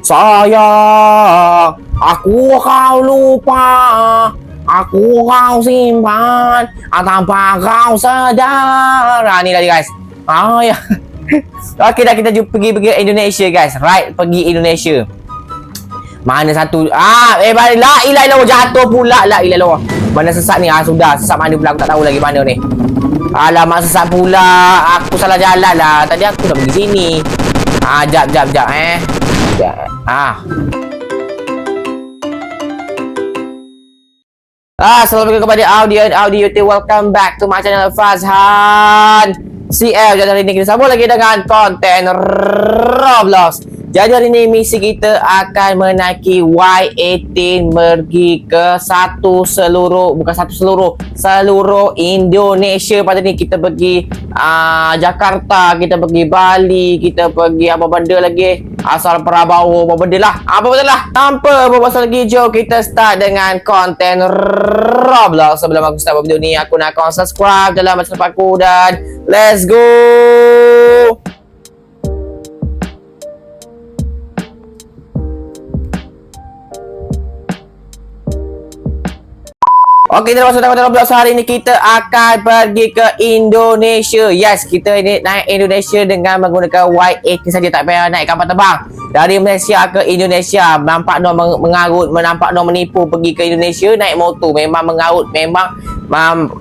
Sayang, aku kau lupa. Aku kau simpan tanpa kau sedar. Ah, ni tadi guys. Ah ya. Okey dah kita pergi pergi Indonesia guys. Right, pergi Indonesia. Mana satu Ah eh balik la ilaha illallah jatuh pula la ilaha illallah. Mana sesat ni? Ah sudah, sesat mana pula aku tak tahu lagi mana ni. Alamak sesat pula. Aku salah jalan lah. Tadi aku dah pergi sini. Ah jap jap jap eh. Jap. Ah. Ah, Assalamualaikum kepada audio and audio YouTube. Welcome back to my channel Fazhan CL. Jadi hari ini kita sambung lagi dengan konten Roblox. Jadi hari ini misi kita akan menaiki Y18 pergi ke satu seluruh bukan satu seluruh seluruh Indonesia pada ni. Kita pergi uh, Jakarta, kita pergi Bali, kita pergi apa benda lagi? Asal Prabawa apa benda lah. Apa benda lah? Tanpa berbual lagi jom kita start dengan konten Roblox sebelum aku start video ni aku nak kau subscribe dalam macam aku dan let's go Okey, terima kasih teman-teman Roblox hari ini kita akan pergi ke Indonesia. Yes, kita ini naik Indonesia dengan menggunakan Y80 saja tak payah naik kapal terbang. Dari Malaysia ke Indonesia, nampak no meng- mengarut, nampak no menipu pergi ke Indonesia naik motor. Memang mengarut, memang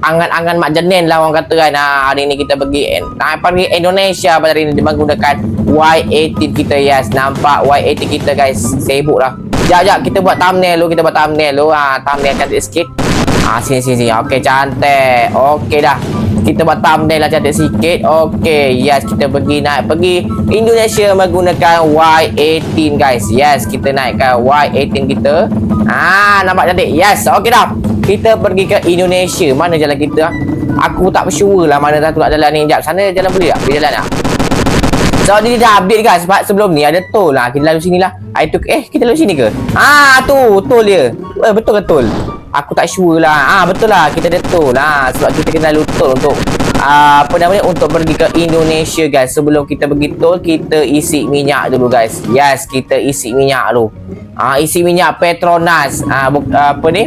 angan-angan mak jenen lah orang kata kan. Ha, hari ini kita pergi naik pergi Indonesia pada hari ini dengan menggunakan Y80 kita. Yes, nampak Y80 kita guys. Sibuk lah. Jap, jap. Kita buat thumbnail dulu. Kita buat thumbnail dulu. Ha, thumbnail cantik sikit. Ah sini sini sini. Okey cantik. Okey dah. Kita buat thumbnail lah cantik sikit. Okey. Yes, kita pergi naik pergi Indonesia menggunakan Y18 guys. Yes, kita naikkan Y18 kita. Ah, nampak cantik. Yes. Okey dah. Kita pergi ke Indonesia. Mana jalan kita? Aku tak sure lah mana satu nak jalan ni. Jap, sana jalan boleh tak? Boleh jalan tak? So dia dah update guys Sebab sebelum ni ada tol lah Kita lalu sini lah I tu Eh kita lalu sini ke Ah tu tol dia eh, Betul ke tol Aku tak sure lah. Ah betul lah. Kita ada tol lah Sebab kita kena tol untuk ah, Apa namanya Untuk pergi ke Indonesia guys. Sebelum kita pergi tol Kita isi minyak dulu guys. Yes kita isi minyak dulu. Ah Isi minyak Petronas. Ah, buk, ah, Apa ni?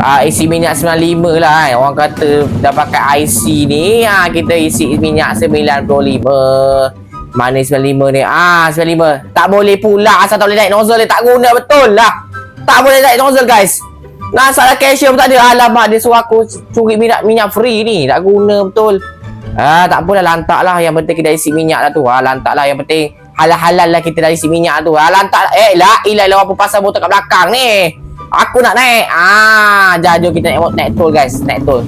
Ah, isi minyak 95 lah kan. Orang kata dah pakai IC ni. Ah, Kita isi minyak 95 mana 95 ni? Ah, 95. Tak boleh pula asal tak boleh naik nozzle dia. Tak guna. Betul lah. Tak boleh naik nozzle guys. Nah, salah cashier pun tak ada. Alamak, dia suruh aku curi minyak minyak free ni. Tak guna betul. Ah, tak apalah lantak lah. Yang penting kita isi minyak lah tu. Ah, lantak lah. Yang penting halal-halal lah kita dah isi minyak tu. Ah, lantak lah. Eh, lah. Ilah ilah apa pasal motor kat belakang ni. Aku nak naik. Ah, jom kita naik, naik tol guys. Naik tol.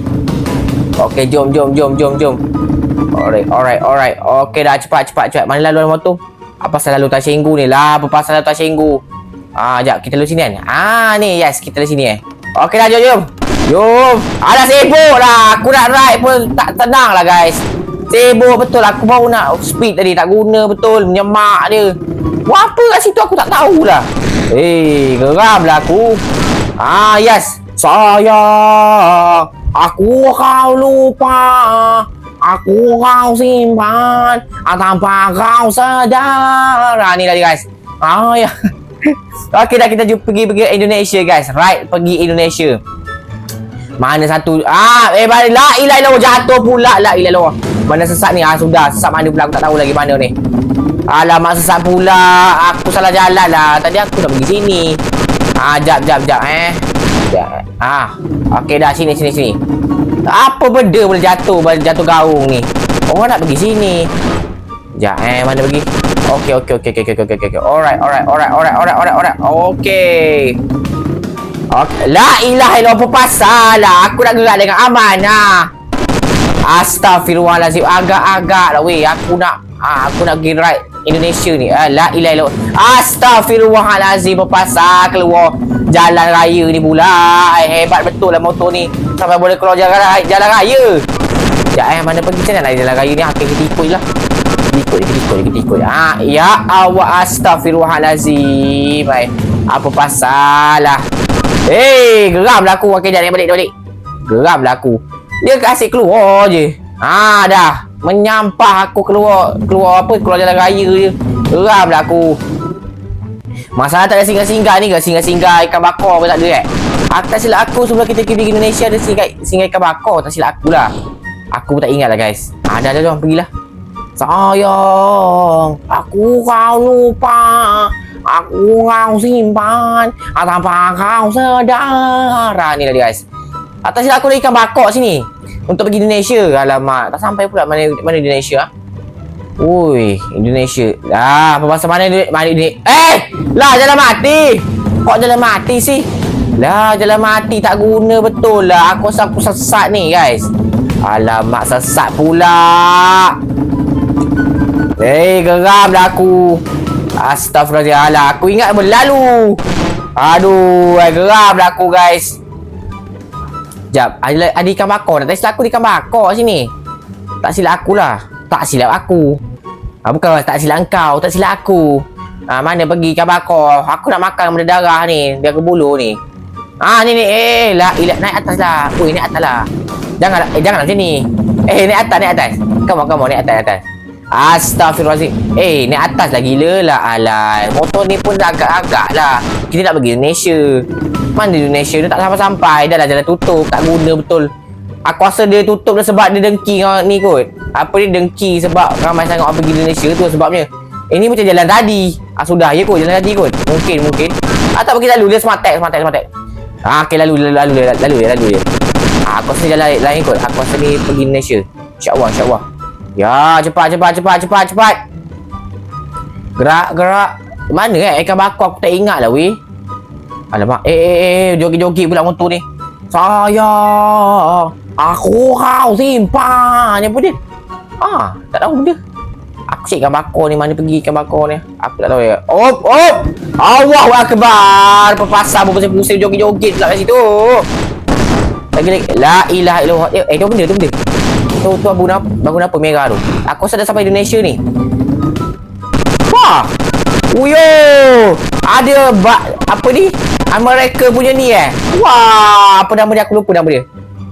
Okey, jom, jom, jom, jom, jom. Alright, alright, alright. Okey dah cepat, cepat, cepat. Mana lalu motor? Apa pasal lalu tak singgu ni lah? Apa pasal lalu tak singgu? Ah, jap kita lalu sini kan. Ah, ni yes, kita lalu sini eh. Okey dah, jom, jom. Jom. Alah sibuk lah. Aku nak ride pun tak tenang lah guys. Sibuk betul. Aku baru nak speed tadi. Tak guna betul. Menyemak dia. Buat apa kat situ aku tak tahulah. Eh, geram lah aku. Ah, yes. Sayang, aku kau lupa. Aku kau simpan tanpa kau sedar. Ah, ni tadi guys. Ah, ya. Okey dah kita jumpa pergi pergi Indonesia guys. Right, pergi Indonesia. Mana satu Ah eh balik la ilaha illallah jatuh pula la ilaha illallah. Mana sesat ni? Ah sudah sesat mana pula aku tak tahu lagi mana ni. Alamak sesat pula. Aku salah jalan lah. Tadi aku dah pergi sini. Ah jap jap jap eh. Jap. Ah. Okey dah sini sini sini. Apa benda boleh jatuh jatuh gaung ni? Orang nak pergi sini. Jap eh mana pergi? Okey okey okey okey okey okey okey. Alright alright alright alright alright alright alright. Okey. Okay. La ilaha illallah apa pasal lah? Aku nak gerak dengan aman lah Astaghfirullahaladzim Agak-agak lah weh. Aku nak ah, Aku nak pergi ride Indonesia ni. Ah, La ilaha illallah. Astaghfirullahaladzim Apa pasal? Keluar Jalan raya ni pula. Hebat betul lah motor ni. Sampai boleh keluar jalan raya, jalan raya. Ya eh mana pergi macam mana? Jalan raya ni Akhir kita ikut je lah Ikut kita ikut kita ikut ah, Ya Allah Astaghfirullahaladzim eh, Apa pasal lah Eh, geram lah aku pakai jalan balik balik. Geram lah aku. Dia kasih keluar je. Ha dah. Menyampah aku keluar keluar apa keluar jalan raya je. Geram lah aku. Masalah tak ada singgah-singgah ni ke? Singgah-singgah ikan bakar pun tak ada eh? Aku tak silap aku sebelum kita pergi Indonesia ada singgah, singgah ikan bakar. Tak silap aku lah. Aku pun tak ingat lah guys. Ah, dah, dah, dah. Pergilah. Sayang, aku kau lupa. Aku kau simpan. Ah, tanpa kau sedar. Ah, ni dia guys. Ah, tak silap aku ada ikan bakar sini. Untuk pergi Indonesia. Alamak. Tak sampai pula mana, mana Indonesia ah. Ui, Indonesia. Lah, apa pasal mana ni? Mana ni? Eh! Lah, jalan mati! Kok jalan mati sih? Lah, jalan mati tak guna betul lah. Aku rasa aku sesat ni, guys. Alamak, sesat pula. Eh, geram dah aku. Astaghfirullahaladzim. Aku ingat berlalu. Aduh, eh, geram dah aku, guys. Sekejap, ada, ada ikan bakar. Tak silap aku ikan bakar sini. Tak silap aku lah. Tak silap aku. Ha, bukan tak silap kau, tak silap aku. Ha, mana pergi ikan bakar? Aku nak makan benda darah ni, dia ke bulu ni. Ah ni ni eh lah ilat naik atas lah. Oi naik atas lah. Jangan eh janganlah sini. Eh naik atas naik atas. Kamu kamu naik atas atas. Astaghfirullahalazim. Eh naik atas lah gila lah alai. Motor ni pun dah agak-agak lah. Kita nak pergi Indonesia. Mana Indonesia ni tak sampai-sampai. Dah lah jalan tutup. Tak guna betul. Aku rasa dia tutup dah sebab dia dengki dengan ni kot. Apa dia dengki sebab ramai sangat orang pergi Indonesia tu sebabnya. Ini eh, macam jalan tadi. Ah sudah ya kot jalan tadi kot. Mungkin mungkin. Ah tak pergi lalu dia smart tag smart tag smart tag. Ah okey lalu lalu lalu lalu lalu lalu dia. Ah aku rasa jalan lain kot. Aku rasa ni pergi Indonesia. Insya-Allah insya-Allah. Ya cepat cepat cepat cepat cepat. Gerak gerak. Mana eh ikan bakar aku tak ingat lah weh. Alamak. Eh eh eh joget-joget pula motor ni. Saya Aku kau simpan Apa dia? Ah, tak tahu benda Aku cek ikan bakar ni Mana pergi ikan bakar ni Aku tak tahu ya Op, op Allahu Akbar Perpasar berpusing-pusing Joget-joget pula kat situ Lagi lagi La ilaha illallah Eh, eh tu benda tu benda Tu tu bangun apa Bangun apa merah tu Aku rasa dah sampai Indonesia ni Wah Uyo Ada bak Apa ni Amerika punya ni eh Wah Apa nama dia aku lupa nama dia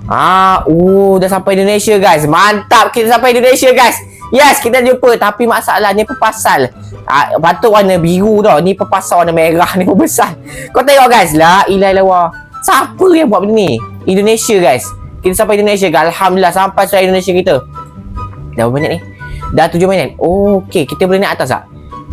Ah, uh, dah sampai Indonesia guys. Mantap kita sampai Indonesia guys. Yes, kita jumpa tapi masalahnya pepasal. Ah, patut warna biru tau. Ni pepasal warna merah ni besar. Kau tengok guys. La ilaha illallah. Siapa yang buat benda ni? Indonesia guys. Kita sampai Indonesia guys. Alhamdulillah sampai sampai Indonesia kita. Dah berapa minit ni? Dah tujuh minit. Oh, okey, kita boleh naik atas tak?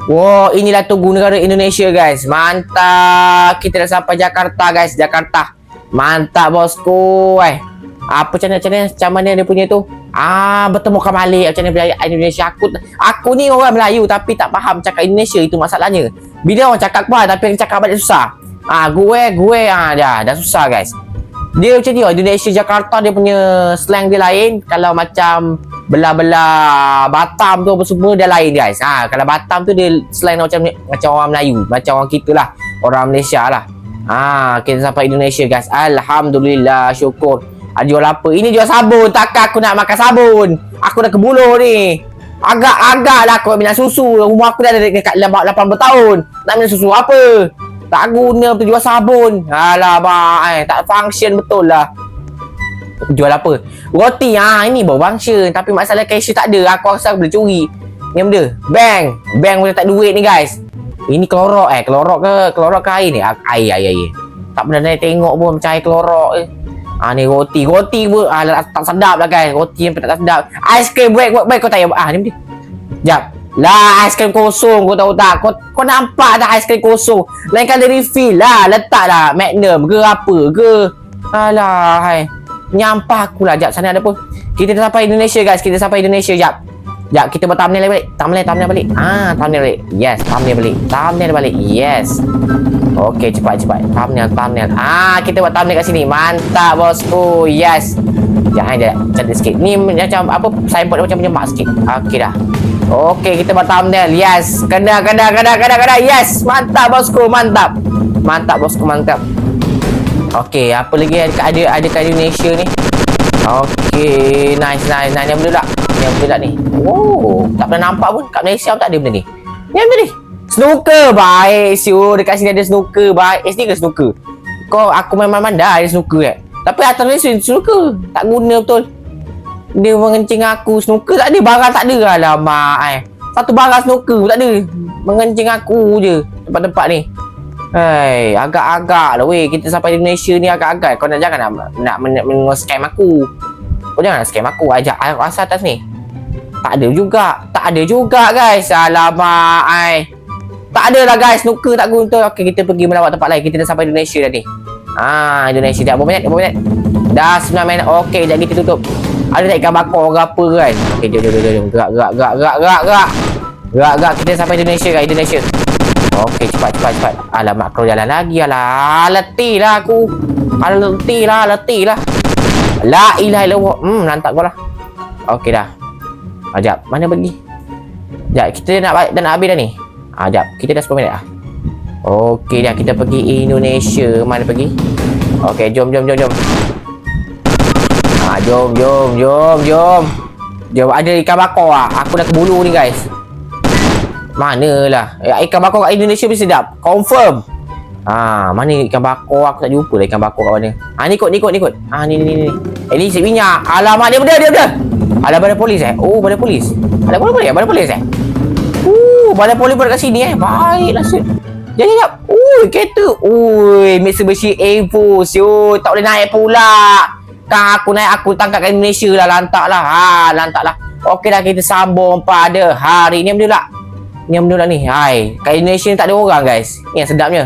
Wow, inilah tunggu negara Indonesia guys. Mantap. Kita dah sampai Jakarta guys. Jakarta. Mantap bosku. Eh apa mana macam mana macam mana dia punya tu ah bertemu kan balik macam mana berjaya Indonesia aku aku ni orang Melayu tapi tak faham cakap Indonesia itu masalahnya bila orang cakap apa tapi cakap balik susah ah gue gue ah dah dah susah guys dia macam ni oh, Indonesia Jakarta dia punya slang dia lain kalau macam belah-belah Batam tu apa semua dia lain guys ah kalau Batam tu dia slang macam macam orang Melayu macam orang kita lah orang Malaysia lah Ah, kita sampai Indonesia guys. Alhamdulillah, syukur. Ah, jual apa? Ini jual sabun. Takkan aku nak makan sabun. Aku dah kebuluh ni. Agak-agak lah aku minat susu. Rumah aku dah ada dekat 80 tahun. Nak minat susu apa? Tak guna betul jual sabun. Alamak eh. Tak function betul lah. Jual apa? Roti. Ha, ini baru function. Tapi masalah cashier tak ada. Aku rasa aku boleh curi. Ni benda. Bank. Bank boleh tak duit ni guys. Ini klorok eh. Klorok ke? Klorok ke air ni? Air, air, air. Tak pernah tengok pun macam air klorok eh. Ah ni roti, roti pun ah tak sedap lah guys. Roti yang tak sedap. Aiskrim buat buat kau tak ah ni dia. Jap. Lah aiskrim kosong kau tahu tak? Kau kau nampak tak aiskrim kosong? Lain kali refill lah, letak lah Magnum ke apa ke. Alah hai. Nyampah aku lah jap sana ada pun. Kita dah sampai Indonesia guys, kita sampai Indonesia jap. Jap kita buat thumbnail balik. Thumbnail thumbnail balik. Ah, thumbnail balik. Yes, thumbnail balik. Thumbnail balik. Yes. Okey, cepat cepat. Thumbnail, thumbnail. Ah, kita buat thumbnail kat sini. Mantap, bosku. Yes. Jangan je cantik sikit. Ni macam apa signboard dia macam menyemak sikit. Okey dah. Okey, kita buat thumbnail. Yes. Kena, kena, kena, kena, kena. Yes. Mantap, bosku. Mantap. Mantap, bosku. Mantap. Okey, apa lagi ada ada ada kat Indonesia ni? Okey, nice, nice, nice. Yang betul tak? Yang betul tak ni? Oh, tak pernah nampak pun. Kat Malaysia pun tak ada benda ni. Yang betul ni? Snooker baik siu dekat sini ada snooker baik. Eh sini ke snooker? Kau aku memang ada snooker eh. Tapi atas ni snooker tak guna betul. Dia mengencing aku snooker tak ada barang tak ada alamak eh. Satu barang snooker tak ada. Mengencing aku je. tempat-tempat ni. Hei, agak-agak lah weh. Kita sampai di Malaysia ni agak-agak. Kau nak jangan nak nak, nak, nak scam aku. Kau jangan nak scam aku. Ajak aku asal atas ni. Tak ada juga. Tak ada juga guys. Alamak. Ai. Tak ada lah guys. Snooker tak guna. Okey, kita pergi melawat tempat lain. Kita dah sampai Indonesia dah ni. Ah, Indonesia. Dah berapa minit? Berapa minit? Dah 9 minit. Okey, jadi kita tutup. Ada tak ikan bakar ke apa kan? Okey, jom, jom, jom, jom. Gerak, gerak, gerak, gerak, gerak, gerak. Gerak, gerak. Kita sampai Indonesia guys. Indonesia. Okey, cepat, cepat, cepat. Alamak, kau jalan lagi. Alah, letih lah aku. Alah, letih lah, letih lah. La ilaha illallah. Hmm, lantak kau lah. Okey dah. Ajak, mana pergi? Sekejap, kita nak dah nak habis dah ni. Ah, jap, kita dah 10 minit dah. Okey dah, kita pergi Indonesia. Mana pergi? Okey, jom, jom, jom, jom. Ah, jom, jom, jom, jom. Jom, ada ikan bakar ah. Aku dah kebulu ni, guys. Manalah. Eh, ikan bakar kat Indonesia mesti sedap. Confirm. Ah, mana ikan bakar? Aku tak jumpa lah ikan bakar kat mana. Ah, ni kot, ni kot, ni kot. Ah, ni, ni, ni. Eh, ni si minyak. Alamak, dia benda, dia benda. Ada badan polis eh? Oh, badan polis. Ada polis eh? Polis eh? Uh, badan polis berada kat sini eh. Baiklah, Syed. Jap, jap. Ui, kereta. Ui, Mitsubishi Evo, Syed. Tak boleh naik pula. Kan aku naik, aku tangkap kat Malaysia lah. Lantak lah. Ha, lantak lah. Okey dah, kita sambung pada hari ni. Benda lah. Ni benda lah ni. Hai. Kat Indonesia ni tak ada orang, guys. Ni yang sedapnya.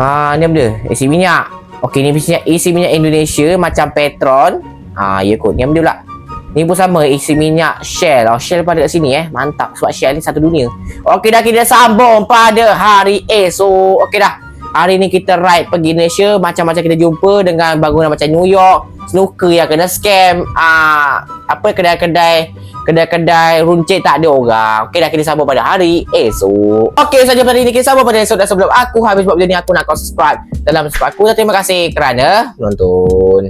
Ha, ni benda. Isi minyak. Okey, ni isi minyak Indonesia macam Petron. Ha, ya kot. Ni benda lah. Ni pun sama isi minyak Shell. Oh, Shell pada kat sini eh. Mantap sebab Shell ni satu dunia. Okey dah kita sambung pada hari esok. Okey dah. Hari ni kita ride pergi Indonesia. Macam-macam kita jumpa dengan bangunan macam New York. Snooker yang kena scam. Ah, apa kedai-kedai kedai-kedai runcit tak ada orang. Okey dah kita sambung pada hari esok. Okey saja pada ini kita sambung pada esok dan sebelum aku habis buat video ni aku nak kau subscribe dalam subscribe aku. Terima kasih kerana menonton.